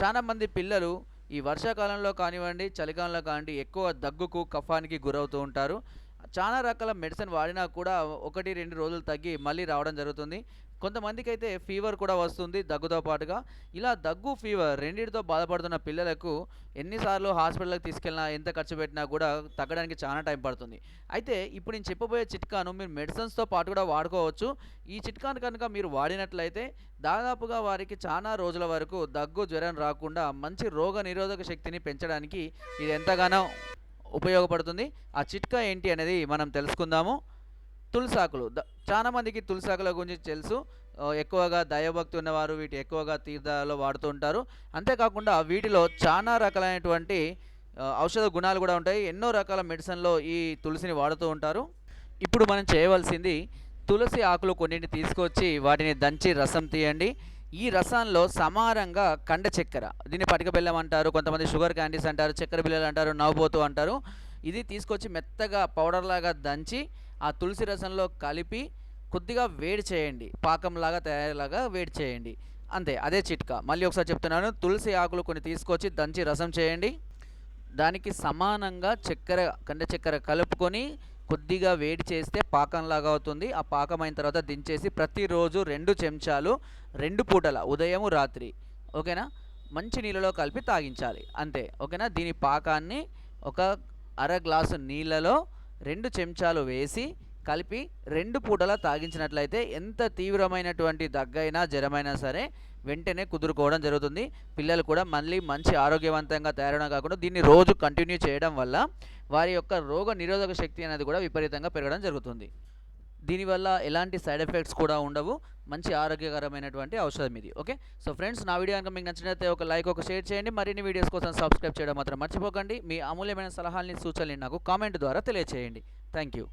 చాలా మంది పిల్లలు ఈ వర్షాకాలంలో కానివ్వండి చలికాలంలో కానివ్వండి ఎక్కువ దగ్గుకు కఫానికి గురవుతూ ఉంటారు. చాలా రకాల మెడిసిన్ వాడినా కూడా ఒకటి రెండు రోజులు తగ్గి మళ్ళీ రావడం జరుగుతుంది. కొంతమందికి అయితే ఫీవర్ కూడా వస్తుంది దగ్గుతో పాటుగా. ఇలా దగ్గు ఫీవర్ రెండింటితో బాధపడుతున్న పిల్లలకు ఎన్నిసార్లు హాస్పిటల్కి తీసుకెళ్ళినా ఎంత ఖర్చు పెట్టినా కూడా తగ్గడానికి చాలా టైం పడుతుంది. అయితే ఇప్పుడు నేను చెప్పబోయే చిట్కాను మీరు మెడిసిన్స్తో పాటు కూడా వాడుకోవచ్చు. ఈ చిట్కాను కనుక మీరు వాడినట్లయితే దాదాపుగా వారికి చాలా రోజుల వరకు దగ్గు జ్వరం రాకుండా మంచి రోగ నిరోధక శక్తిని పెంచడానికి ఇది ఎంతగానో ఉపయోగపడుతుంది. ఆ చిట్కా ఏంటి అనేది మనం తెలుసుకుందాము. తులసాకులు. ద- చాలా మందికి తులసాకుల గురించి తెలుసు. ఎక్కువగా దైవభక్తి ఉన్నవారు వీటి ఎక్కువగా తీర్థాలలో వాడుతూ ఉంటారు. అంతేకాకుండా వీటిలో చాలా రకాలైనటువంటి ఔషధ గుణాలు కూడా ఉంటాయి. ఎన్నో రకాల మెడిసిన్లో ఈ తులసిని వాడుతూ ఉంటారు. ఇప్పుడు మనం చేయవలసింది తులసి ఆకులు కొన్నింటిని తీసుకొచ్చి వాటిని దంచి రసం తీయండి. ఈ రసంలో సమానంగా కండ చక్కెర. దీన్ని పటిక బెల్లం అంటారు కొంతమంది షుగర్ క్యాండీస్ అంటారు చక్కెర బిల్లలు అంటారు నవ్వుపోతూ అంటారు. ఇది తీసుకొచ్చి మెత్తగా పౌడర్లాగా దంచి ఆ తులసి రసంలో కలిపి కొద్దిగా వేడి చేయండి. పాకంలాగా తయారులాగా వేడి చేయండి. అంతే అదే చిట్కా. మళ్ళీ ఒకసారి చెప్తున్నాను తులసి ఆకులు కొన్ని తీసుకొచ్చి దంచి రసం చేయండి. దానికి సమానంగా చక్కెర కండ చక్కెర కలుపుకొని కొద్దిగా వేడి చేస్తే పాకంలాగా అవుతుంది. ఆ పాకం అయిన తర్వాత దించేసి ప్రతిరోజు రెండు చెంచాలు రెండు పూటల ఉదయము రాత్రి ఓకేనా? మంచి నీళ్ళలో కలిపి తాగించాలి. అంతే ఓకేనా? దీని పాకాన్ని ఒక అర గ్లాసు నీళ్ళలో రెండు చెంచాలు వేసి కలిపి రెండు పూటలా తాగించినట్లయితే ఎంత తీవ్రమైనటువంటి దగ్గైనా జ్వరమైనా సరే వెంటనే కుదురుకోవడం జరుగుతుంది. పిల్లలు కూడా మళ్ళీ మంచి ఆరోగ్యవంతంగా తయారడం కాకుండా దీన్ని రోజు కంటిన్యూ చేయడం వల్ల వారి యొక్క రోగ నిరోధక శక్తి అనేది కూడా విపరీతంగా పెరగడం జరుగుతుంది. దీనివల్ల ఎలాంటి సైడ్ ఎఫెక్ట్స్ కూడా ఉండవు. మంచి ఆరోగ్యకరమైనటువంటి ఔషధం ఇది. ఓకే? సో ఫ్రెండ్స్ నా వీడియో కనుక మీకు నచ్చినట్లయితే ఒక లైక్ ఒక షేర్ చేయండి. మరిన్ని వీడియోస్ కోసం సబ్స్క్రైబ్ చేయడం మాత్రం మర్చిపోకండి. మీ అమూల్యమైన సలహాలని సూచనలు నాకు కామెంట్ ద్వారా తెలియచేయండి. Thank you